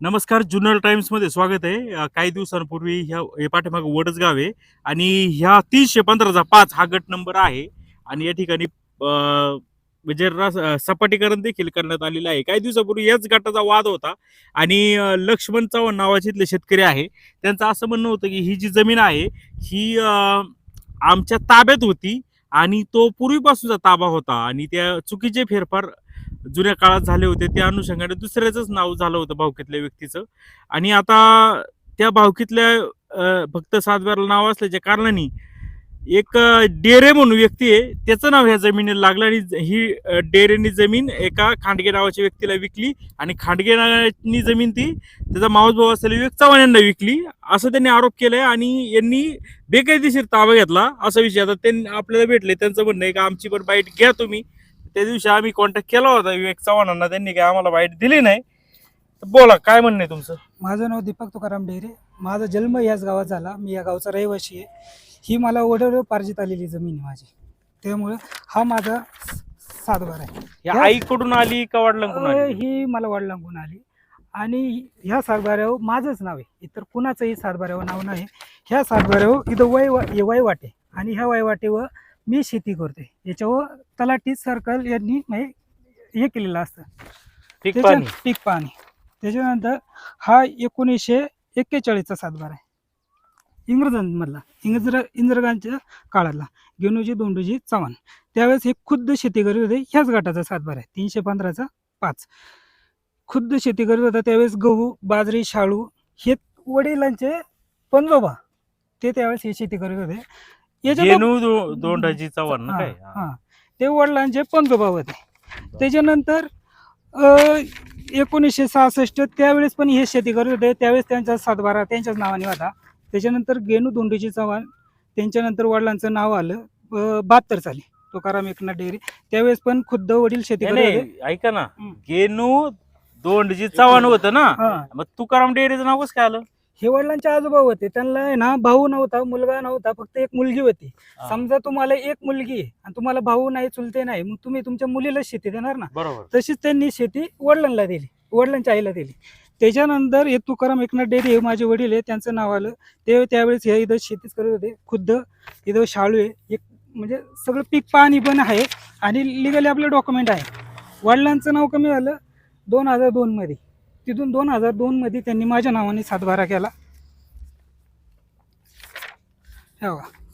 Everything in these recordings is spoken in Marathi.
नमस्कार जुनल टाइम्समध्ये स्वागत आहे. काही दिवसांपूर्वी ह्या हे पाठीमाग वडच गाव आहे आणि ह्या तीनशे पंधराचा पाच हा गट नंबर आहे आणि या ठिकाणी अ, म्हणजे सपाटीकरण देखील करण्यात आलेलं आहे. काही दिवसापूर्वी याच गटाचा वाद होता आणि लक्ष्मण चव्हाण नावाचे इथले शेतकरी आहे. त्यांचं असं म्हणणं होतं की ही जी जमीन आहे ही आमच्या ताब्यात होती आणि तो पूर्वीपासूनचा ताबा होता आणि त्या चुकीचे फेरफार जुन्या काळात झाले होते त्या अनुषंगाने दुसऱ्याच नाव झालं होतं भावकीतल्या व्यक्तीचं. आणि आता त्या भावकीतल्या भक्त फक्त नाव असल्याच्या कारणाने एक डेरे म्हणून व्यक्ती आहे त्याचं नाव ह्या जमिनीला लागलं आणि ही डेरेनी जमीन एका खांडगे नावाच्या व्यक्तीला विकली आणि खांडगे नावाची जमीन ती त्याचा मावस भाऊ असलेला विवेक चव्हाण यांना विकली असं त्यांनी आरोप केलाय आणि यांनी बेकायदेशीर ताबा घेतला असा विषय. आता त्यांनी आपल्याला भेटले त्यांचं म्हणणं आहे का आमची पण बाईट घ्या तुम्ही. त्या दिवशी आम्ही कॉन्टॅक्ट केला होता विवेक चव्हाणांना. त्यांनी काय आम्हाला बाईट दिली नाही. तर बोला काय म्हणणं आहे तुमचं? माझं नाव दीपक तुकाराम डेरे माझा जन्म याच गावात झाला. मी या गावचा रहिवासी आहे. ही मला ओढवड पार्जित आलेली जमीन आहे माझी. त्यामुळे हा माझा सातबार आहे. या या- आईकडून आली का वडिलांकडून अं, आली ही मला वडिलांकडून आली. आणि ह्या सातबाऱ्यावर माझंच नाव आहे. इतर कुणाचंही सातबाऱ्यावर नाव नाही. ह्या सातबाऱ्यावर इथं वय वा- हे वयवाटे आणि ह्या वयवाटेवर मी शेती करते याच्यावर तलाठी सर्कल यांनी हे केलेलं असतं. पीक त्याच्या- पाणी. पीक पाणी. त्याच्यानंतर हा एकोणीसशे एक्केचाळीसचा सातबार आहे. इंग्रजांमधला इंग्रज इंग्रजांच्या काळातला गेनुजी दोंडूजी चव्हाण. त्यावेळेस हे खुद्द शेती करीत होते ह्याच गटाचा सातबार आहे. तीनशे पंधराचा पाच. खुद्द शेती करीत होता त्यावेळेस गहू बाजरी शाळू हे वडिलांचे पंजोबा. ते त्यावेळेस हे शेती करीत होते. चव्हाण ना काय? हा. ते वडिलांचे पंजोबा होते त्याच्यानंतर अ, एकोणीसशे सहासष्ट त्यावेळेस पण हे शेती करत होते. त्यावेळेस त्यांचा सातबारा त्यांच्याच नावाने होता. त्याच्यानंतर गेनू दोंडीची चव्हाण त्यांच्यानंतर वडिलांचं नाव आलं बहात्तर साली. तुकाराम एकनाथ डेअरी. त्यावेळेस पण खुद्द वडील शेती करत होते. नाही, ऐका ना. हम्म. गेनू दोंडजी चव्हाण होतं ना. हा. मग तुकाराम डेअरीचं नाव कसं काय आलं? हे वडिलांचे आजोबा होते त्यांना आहे ना भाऊ नव्हता मुलगा नव्हता फक्त एक मुलगी होती. समजा तुम्हाला एक मुलगी आहे आणि तुम्हाला भाऊ नाही चुलते नाही मग तुम्ही तुमच्या मुलीला शेती देणार ना? बरोबर. तशीच त्यांनी शेती वडिलांना दिली वडिलांच्या आईला दिली. त्याच्यानंतर हे तुकाराम एकनाथ डेअरी हे माझे वडील आहे त्यांचं नाव आलं. ते त्यावेळेस हे इथं शेतीच करत होते खुद्द इथं शाळू आहे एक म्हणजे सगळं पीक पाणी पण आहे आणि लिगली आपलं डॉक्युमेंट आहे. वडिलांचं नाव कमी झालं दोन हजार दोनमध्ये तिथून दोन हजार दोनमध्ये त्यांनी माझ्या नावाने सातबारा केला. हे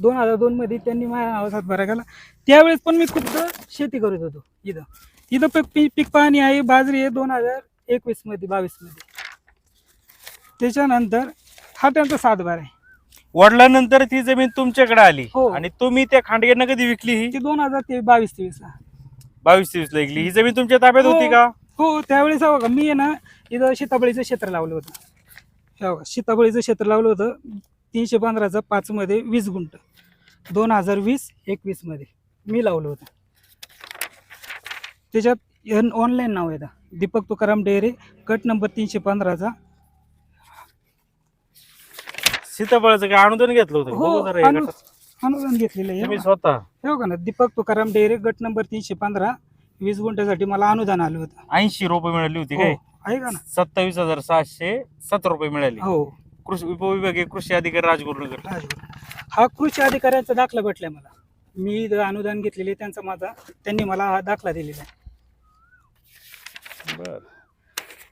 दोन हजार दोनमध्ये त्यांनी माझ्या नावाने सातबारा केला. त्यावेळेस पण मी खुद्द शेती करत होतो इथं. इथं पीक पीक पीक पाणी आहे बाजरी आहे दोन हजार एकवीसमध्ये बावीसमध्ये. त्याच्यानंतर हा त्यांचा सातबार आहे. वडिलांनंतर ती जमीन तुमच्याकडे आली हो. आणि तुम्ही त्या खांडग्यांना कधी विकली ही? ती दोन हजार ते बावीस तेवीस ला बावीस तेवीस ला विकली. ही जमीन तुमच्या ताब्यात होती हो. का? हो त्यावेळेस बघा मी आहे ना इथं सीताबळीचं क्षेत्र लावलं होतं. हे बघा सीताबळीचं क्षेत्र लावलं होतं तीनशे पंधराचं पाचमध्ये वीस गुंठ. दोन हजार वीस एकवीसमध्ये मी लावलं होतं. त्याच्यात ऑनलाईन नाव येतं दीपक तुकाराम डेअरी गट नंबर तीनशे पंधराचा. सीताफळाचं काय अनुदान घेतलं होतं? हो बघू जरा या अनु- गटात. अनुदान घेतलेलं आहे. तुम्ही. स्वतः? हे बघा ना दीपक तुकाराम डेअरी गट नंबर तीनशे पंधरा. वीस गुंठ्यासाठी मला अनुदान आलं होतं. ऐंशी रुपये मिळाली होती हो काय आहे का ना? सत्तावीस हजार सातशे सतरा रुपये मिळाली. हो. कृषी उपविभागीय कृषी अधिकारी राजगुरुनगर राजगुरू. हा कृषी अधिकाऱ्यांचा दाखला भेटलाय मला. मी इथं अनुदान घेतलेले त्यांचा माझा त्यांनी मला हा दाखला दिलेला आहे. बर.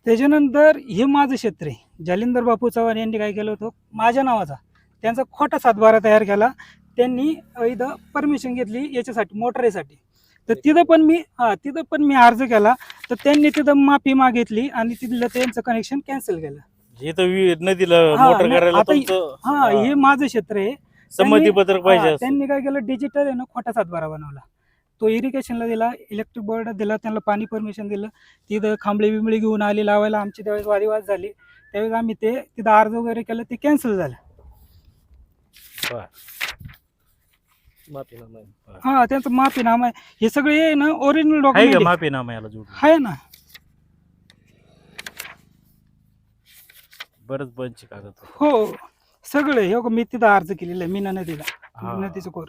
त्याच्यानंतर हे माझं क्षेत्र आहे. जालिंदर बापू चव्हाण यांनी काय केलं होतं? माझ्या नावाचा त्यांचा खोटा सातबारा तयार केला. त्यांनी अ, इथं परमिशन घेतली याच्यासाठी मोटरीसाठी. तर तिथं पण मी हा तिथं पण मी अर्ज केला. तर त्यांनी तिथं माफी मागितली आणि तिथलं त्यांचं कनेक्शन कॅन्सल केलं. हे तर वि- नदीला हा, मोटर नाही, करायला आता- तुमचं हा हे. माझं क्षेत्र आहे. संमती त्यांनी- पत्रक पाहिजे हा, असतं. त्यांनी काय केलं डिजिटल आहे ना खोटा सातबारा बनवला. तो इरिगेशनला दिला इलेक्ट्रिक बोर्ड दिला त्यांना पाणी परमिशन दिलं. तिथं खांबळे बिंबळे घेऊन आली लावायला. आमची त्यावेळेस वादिवाद झाली. त्यावेळेस आम्ही ते तिथं अर्ज वगैरे केलं ते कॅन्सल झालं. बर. हा त्यांचं माफीनामा आहे. हे सगळे आहे ना ओरिजिनल आहे का डॉक्युमेंट माफी नामा याला जोडून? आहे ना. बरंच बंच कागद हो सगळे. हे बघा, मी तिथं अर्ज केलेला आहे मीना नदीला. हा. नदीचं कोर.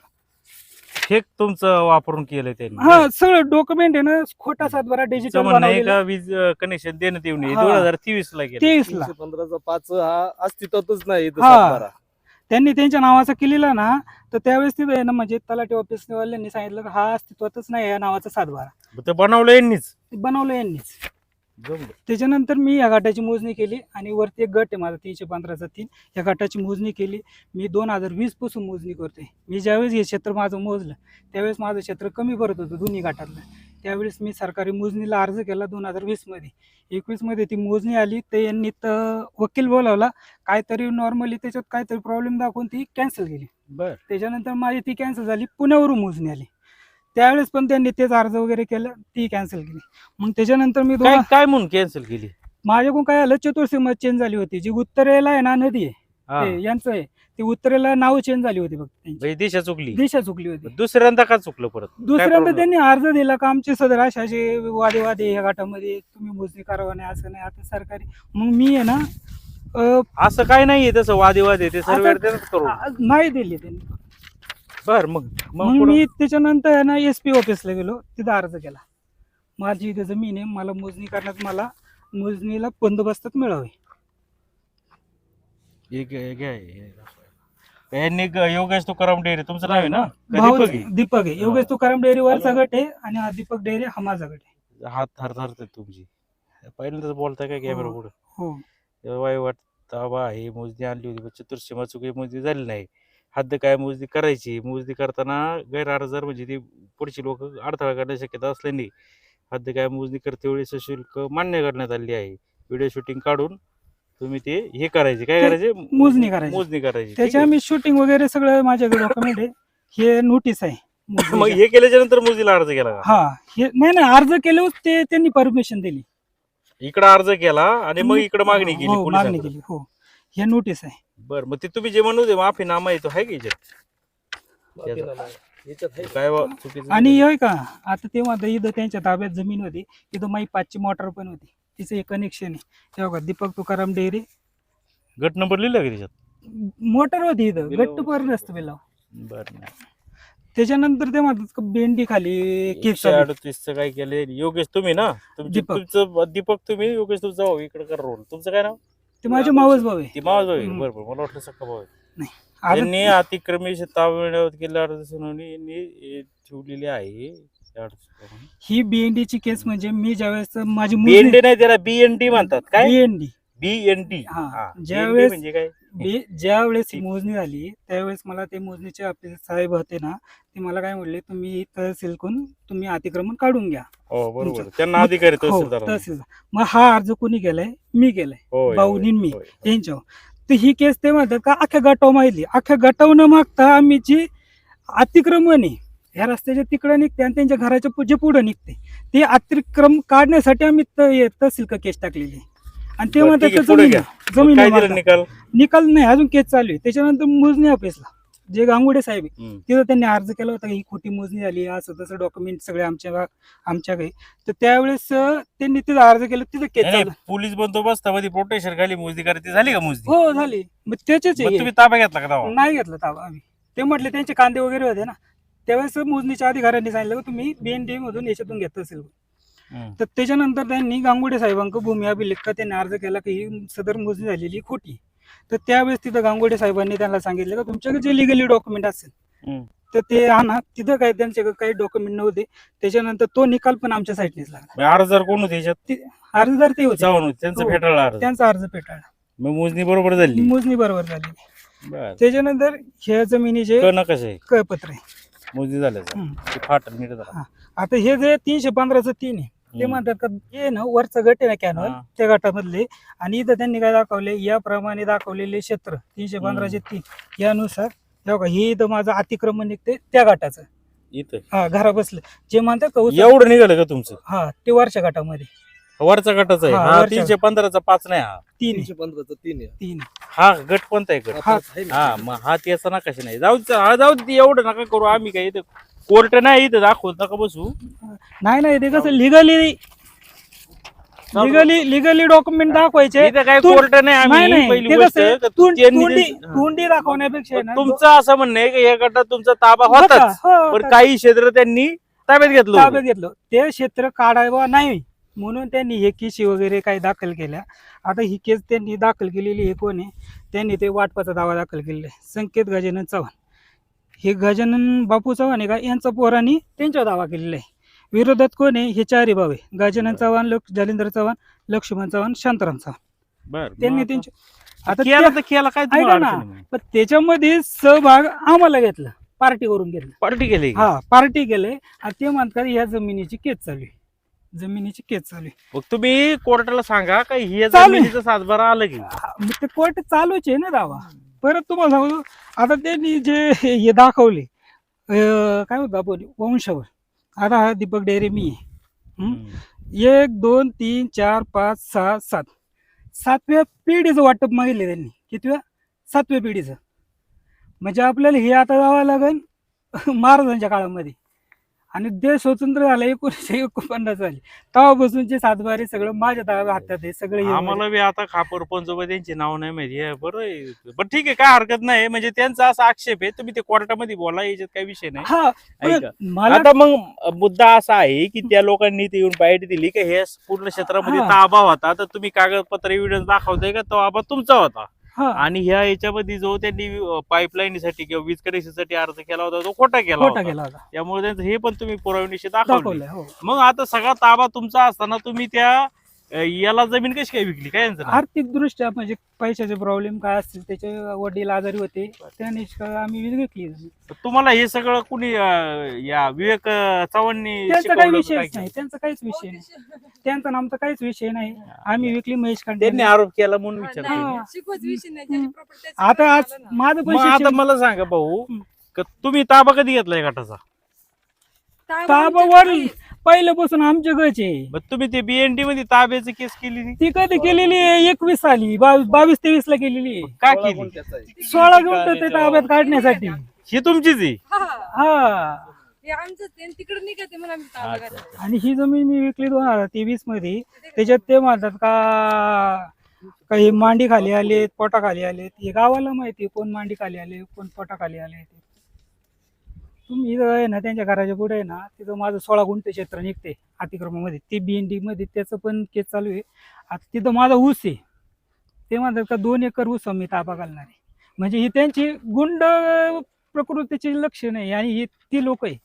फेक तुमचं वापरून केलंय त्यांनी. हा सगळं डॉक्युमेंट आहे ना खोटा सातबारा तुमचं डिजिटल म्हणणं आहे बनवलेला. का वीज कनेक्शन देण्यात येऊ नये हा. दोन हजार तेवीस ला गेलं तेवीस ला तीनशे पंधराचा पाच हा अस्तित्वातच नाही इथं हा. सातबारा. त्यांनी त्यांच्या नावाचा केलेला ना तर त्यावेळेस तिथे आहे ना म्हणजे तलाठी ऑफिस वाल्यांनी सांगितलं की हा अस्तित्वातच नाही या नावाचा सातबारा ते बनवलं यांनीच ते बनवलं यांनीच. त्याच्यानंतर मी या गटाची मोजणी केली आणि वरती एक गट आहे माझा तीनशे पंधराचा तीन. या गटाची मोजणी केली. मी दोन हजार वीसपासून मोजणी करतोय. मी ज्यावेळेस हे क्षेत्र माझं मोजलं त्यावेळेस माझं क्षेत्र कमी पडत होतं दोन्ही गटातलं त्यावेळेस मी सरकारी मोजणीला अर्ज केला दोन हजार वीसमध्ये एकवीसमध्ये ती मोजणी आली. तर यांनी तर वकील बोलावला. काहीतरी नॉर्मली त्याच्यात काहीतरी प्रॉब्लेम दाखवून ती कॅन्सल केली. बर. त्याच्यानंतर माझी ती कॅन्सल झाली. पुण्यावरून मोजणी आली. त्यावेळेस पण त्यांनी तेच अर्ज वगैरे केलं ती कॅन्सल केली. मग त्याच्यानंतर मी दोन काय काय म्हणून कॅन्सल केली? माझ्याकडून काय आलं? चतुर्थी चेंज झाली होती. जी उत्तरेला आहे ना नदी आहे हा. ते यांचं आहे. ती उत्तरेला नाव चेंज झाली होती फक्त त्यांची. म्हणजे दिशा चुकली. दिशा चुकली होती. दुसऱ्यांदा का चुकलं परत? काय दुसऱ्यांदा problem? त्यांनी अर्ज दिला का आमचे सदर अशाचे वादे वादे या गटामध्ये तुम्ही मोजणी करावा नाही असं नाही आता सरकारी. मग मी आहे ना अं, असं काय नाहीये तसं वादिवाद आहे ते सर्व आता- करू आ- नाही दिली त्यांनी. बर मग मग मग पुढं? मी त्याच्यानंतर आहे ना एस पी ऑफिसला गेलो तिथं अर्ज केला. माझी इथे जमीन आहे मला मोजणी करण्यात मला मोजणीला बंदोबस्तात मिळावे. हे घे- हे घ्या, हे दाखवा. यांनी ग- योगेश तुकाराम डेअरी तुमचं नाव आहे ना? का भाऊ दीपक आहे? दीपक आहे. योगेश तुकाराम डेअरीवरचा गट आहे आणि हा दीपक डेअरी हा माझा गट आहे. हात थर थरते तुमची पहिल्यांदाच बोलताय का कॅमेरा हो. पुढे? हो. वाय ताबा आहे मोजणी आणली होती पण चतुर्सीमा चुकी मोजणी झाली नाही. हद्द काय मोजणी करायची? मोजणी करताना गैरहजर म्हणजे ती पुढची लोक अडथळा करण्याची शक्यता असल्याने हद्द काय मोजणी करते वेळी शुल्क मान्य करण्यात आली आहे. व्हिडिओ शूटिंग काढून तुम्ही ते हे करायचे. काय करायचे? मोजणी करायची. मोजणी करायची. त्याच्या? मी शूटिंग वगैरे सगळं माझ्याकडे डॉक्युमेंट आहे. हे नोटीस आहे. मग. हे केल्याच्यानंतर मोजणीला अर्ज केला का? हा. हे नाही नाही. अर्ज केल्यावर ते त्यांनी परमिशन दिली. इकडे अर्ज केला आणि मग इकडे मागणी केली हो मागणी पोलिसांकडे केली. हो. हे नोटीस आहे. बर मग ते तुम्ही जे म्हणू दे माफीनामा येतो आहे की याच्यात? काय चुकीचं आणि होय का आता तेव्हा तर इथं त्यांच्या ताब्यात जमीन होती इथं माई पाचची मोटर पण होती तिचं एक कनेक्शन आहे. तेव्हा का दीपक तुकाराम डेअरी. गट नंबर लिहिला का त्याच्यात? मोटर होती इथं बिलाव. गट्टू पर नसतं बिलाव. बर त्याच्यानंतर ते म्हणतात भेंडी खाली केक एकशे काय केले योगेश तुम्ही ना? तुमचे दीपक. तुमचं दीपक तुम्ही योगेश तुमचा भाऊ इकडे कर रोल. तुमचं काय नाव? ते माझे मावस भाऊ आहे. ती मावस भाऊ आहे. हम्म. बरोबर. मला वाटलं सक्का भाऊ आहे. आता त्यांनी अतिक्रमी तामिळनाडूत केल्या अर्ज सुनावणी यांनी हे ठेवलेली आहे. ही बीएनडी ची केस म्हणजे मी ज्यावेळेस माझी बीएनडी नाही त्याला बीएनडी म्हणतात. काय? बीएनडी बीएनडी हा. ज्यावेळेस- म्हणजे काय? बी ज्या वेळेस ही मोजणी झाली त्यावेळेस मला ते मोजणीचे ऑफिसर साहेब होते ना ते मला काय म्हणले तुम्ही तहसील करून तुम्ही अतिक्रमण काढून घ्या. हो बरोबर. तुमचं. त्यांना मग- अधिकारी हो तहसीलदार तहसीलदार. मग हा अर्ज कोणी केलाय? मी केलाय. भाऊनी मी. यांच्यावर. तर ही केस ते म्हणतात का अख्ख्या गटाव माहिती. अख्ख्या गटाव न मागता आम्ही जी अतिक्रमण आहे ह्या रस्त्याच्या तिकडं निघते आणि त्यांच्या घराच्या पु- जे पुढे निघते. ते अतिक्रम काढण्यासाठी आम्ही त- हे तहसील का केस टाकलेली आहे. आणि ते बरं, म्हणतात का पुढे जमीन घ्या. जमीन काय मागा. दिलं निकाल? निकाल नाही अजून केस चालू आहे. त्याच्यानंतर मोजणी ऑफिसला. जे गांगुडे साहेब आहे हम्म. तिथं त्यांनी अर्ज केला होता की ही खोटी मोजणी झाली असं तसं डॉक्युमेंट सगळे आमच्या आमच्या काही तर त्यावेळेस अं, त्यांनी तिथं अर्ज केला तिथं केस नाही, चालू. नाही, पोलीस बंदोबस्तामध्ये प्रोटेक्शन खाली मोजणी करायची. झाली का मोजणी? हो झाली. मग त्याचेच मग आहे तुम्ही ताबा घेतला का तेव्हा? नाही घेतलं ताबा आम्ही. ते म्हटले त्यांचे कांदे वगैरे होते ना. त्यावेळेस मोजणीच्या अधिकाऱ्यांनी सांगितलं की तुम्ही बीएनडी मधून याच्यातून घेत असेल. तर त्याच्यानंतर त्यांनी गांगुडे साहेबांक भूमी अभिलेख का त्यांनी अर्ज केला की ही सदर मोजणी झालेली खोटी. तर त्यावेळेस तिथं गांगुडे साहेबांनी त्यांना सांगितलं का तुमच्याकडे जे लिगली डॉक्युमेंट असेल. तर ते आणा. तिथं काय त्यांच्याकडे काही डॉक्युमेंट नव्हते. त्याच्यानंतर तो निकाल पण आमच्या साईडनेच लागला. अर्जदार कोण होते अर्जदार ते होते. त्यांचं हो. फेटाळला अर्ज. त्यांचा अर्ज पेटाळला मग मोजणी बरोबर झाली. मोजणी बरोबर झाली. त्याच्यानंतर ह्या जमिनीचे आहे कळपत्र आहे. मोजणी झाल्याचं. हम्म. ते फाटल नीट झालं. आता हे जे तीनशे पंधराचं तीन आहे ते. म्हणतात का हे ना वरचा गट आहे ना कॅनॉल हा. त्या गटामधले. आणि इथं त्यांनी काय दाखवले याप्रमाणे दाखवलेले क्षेत्र तीनशे पंधराचे तीन. यानुसार हे बघा, हे इथं माझं अतिक्रमण निघते त्या गटाचं. इथं? हा घरा बसलं जे म्हणतात का एवढं निघालं का तुमचं? हा ते वरच्या गटामध्ये. वरचा गटाचा आहे. हा, हा वरच्या. तीनशे पंधराचा पाच नाही हा. तीन आहे, तीनशे पंधराचा तीन आहे. तीन हा गट कोणता आहे गट? हा हा. हा मग हा त्याचा नकाश नाही. जाऊ दे, हा जाऊ दे, एवढं नका करू आम्ही काय इथं कोर्ट नाही इथं दाखवत नका बसू. नाही नाही ते कसं लिगली. लिगली लिगली डॉक्युमेंट दाखवायचे. इथं काय तू- कोर्ट नाही नाही आम्ही नाही पहिली ते गोष्ट कसं आहे, का तुं- त्यांनी तुंडी जे- हा. तुंडी दाखवण्यापेक्षा आहे ना, तुमचं असं म्हणणं आहे की या गटात तुमचा ताबा होता, होताच. हो, पण होता. काही क्षेत्र त्यांनी ताब्यात घेतलं होतं. ताब्यात घेतलं. ते क्षेत्र काढावं नाही. म्हणून त्यांनी हे केसी वगैरे काही दाखल केल्या. आता ही केस त्यांनी दाखल केलेली आहे कोण आहे? त्यांनी ते वाटपाचा दावा दाखल केलेला आहे. संकेत गजानन चव्हाण. हे गजानन बापू चव्हाण आहे का? यांचा पोरांनी त्यांच्यावर दावा केलेला आहे. विरोधात कोण आहे? हे चारही भाऊ आहे. गजानन चव्हाण लक्ष जालिंदर चव्हाण लक्ष्मण चव्हाण शांताराम चव्हाण. बरं त्यांनी त्यांचे आता केला तर केला काय ऐका ना. पण त्याच्यामध्ये सहभाग आम्हाला घेतला. पार्टी करून घेतला. पार्टी केली? हा पार्टी आणि ते म्हणतात या जमिनीची केस चालू आहे. जमिनीची केस चालू आहे. मग तुम्ही कोर्टाला सांगा का ही चालू आहे. जमिनीचा सातबारा आलं की? मग ते कोर्ट चालूच आहे ना दावा. परत तुम्हाला सांगू आता त्यांनी जे हे दाखवले काय होतं आपण वंशावर. आता हा दीपक डेरे मी आहे. एक दोन तीन चार पाच सहा सात. सातव्या पिढीचं वाटप मागितले त्यांनी. कितव्या? सातव्या पिढीचं. म्हणजे आपल्याला हे आता जावं लागेल महाराजांच्या काळामध्ये. आणि देश स्वतंत्र झाला एकोणीसशे एकोणपन्नास साली. तेव्हापासूनचे सातबारे सगळं माझ्या ताब्यात हातात आहे सगळं आम्हाला बी आता खापर पंचोबा त्यांची नाव नाही माहिती. आहे, बरं आहे. पण ठीक आहे काय हरकत नाही. म्हणजे त्यांचा असा आक्षेप आहे तुम्ही ते कोर्टामध्ये बोला याच्यात काही विषय नाही. हा पण ऐका. मला आता मग मुद्दा असा आहे की त्या लोकांनी ते येऊन बाईट दिली की हे पूर्ण क्षेत्रामध्ये हा. ताबा होता. तर तुम्ही कागदपत्र एव्हिडन्स दाखवताय का? तो आबा तुमचा होता. हा. आणि ह्या याच्यामध्ये जो त्यांनी पाईपलाईन साठी किंवा वीज कनेक्शनसाठी अर्ज केला होता तो खोटा केला खोटा होता. गेला होता. त्यामुळे त्यांचं हे पण तुम्ही पुराव्यानिशी दाखवले. दाखवलंय हो. मग आता सगळा ताबा तुमचा असताना तुम्ही त्या याला जमीन कशी काय विकली काय यांचं नाव? आर्थिक दृष्ट्या म्हणजे पैशाचे प्रॉब्लेम काय असतील त्याचे वडील आजारी होते त्या निष्काळ आम्ही विकली तर तुम्हाला हे सगळं कुणी अ, या विवेक अ, चव्हाणनी त्यांचा काही शिकवलं विषयच काय? नाही त्यांचा काहीच विषय नाही त्यांचा नामचा काहीच विषय नाही आम्ही विकली महेश त्यांनी कांडे आरोप केला म्हणून विचारतो हा. शिकवत विषय नाही ज्याची property त्याची आता आज. माझं पण मग आता शिक्षण मला सांगा भाऊ. का तुम्ही ताबा कधी घेतलाय गटाचा ताबावर पहिल्यापासून आमच्या मग तुम्ही ते बीएनडी मध्ये ताब्याची केस केली? ती कधी केलेली आहे? एकवीस साली. बावीस बावीस तेवीस ला केलेली आहे. का सोळा केली. सोळा गुंठ ते ताब्यात काढण्यासाठी. ही तुमचीच आहे? हा. हा. हे आमचं ते तिकडे निघते म्हणून आम्ही ताबा अच्छा. घातला. आणि ही जमीन मी विकली दोन हजार तेवीसमध्ये. त्याच्यात ते म्हणतात का काही मांडी खाली आलेत पोटा खाली आलेत. हे गावाला माहिती कोण मांडी खाली आले कोण पोटा खाली आले ते तुम्ही इथं आहे ना त्यांच्या घराच्या पुढे आहे ना तिथं माझं सोळा गुंठ क्षेत्र निघते अतिक्रमामध्ये ते बीएनडी मध्ये त्याचं पण केस चालू आहे. आता तिथं माझा ऊस आहे. ते म्हणतात का दोन एकर ऊस मी ताबा घालणार आहे. म्हणजे ही त्यांची गुंड प्रकृतीची लक्षण आहे आणि ही ती लोक आहे.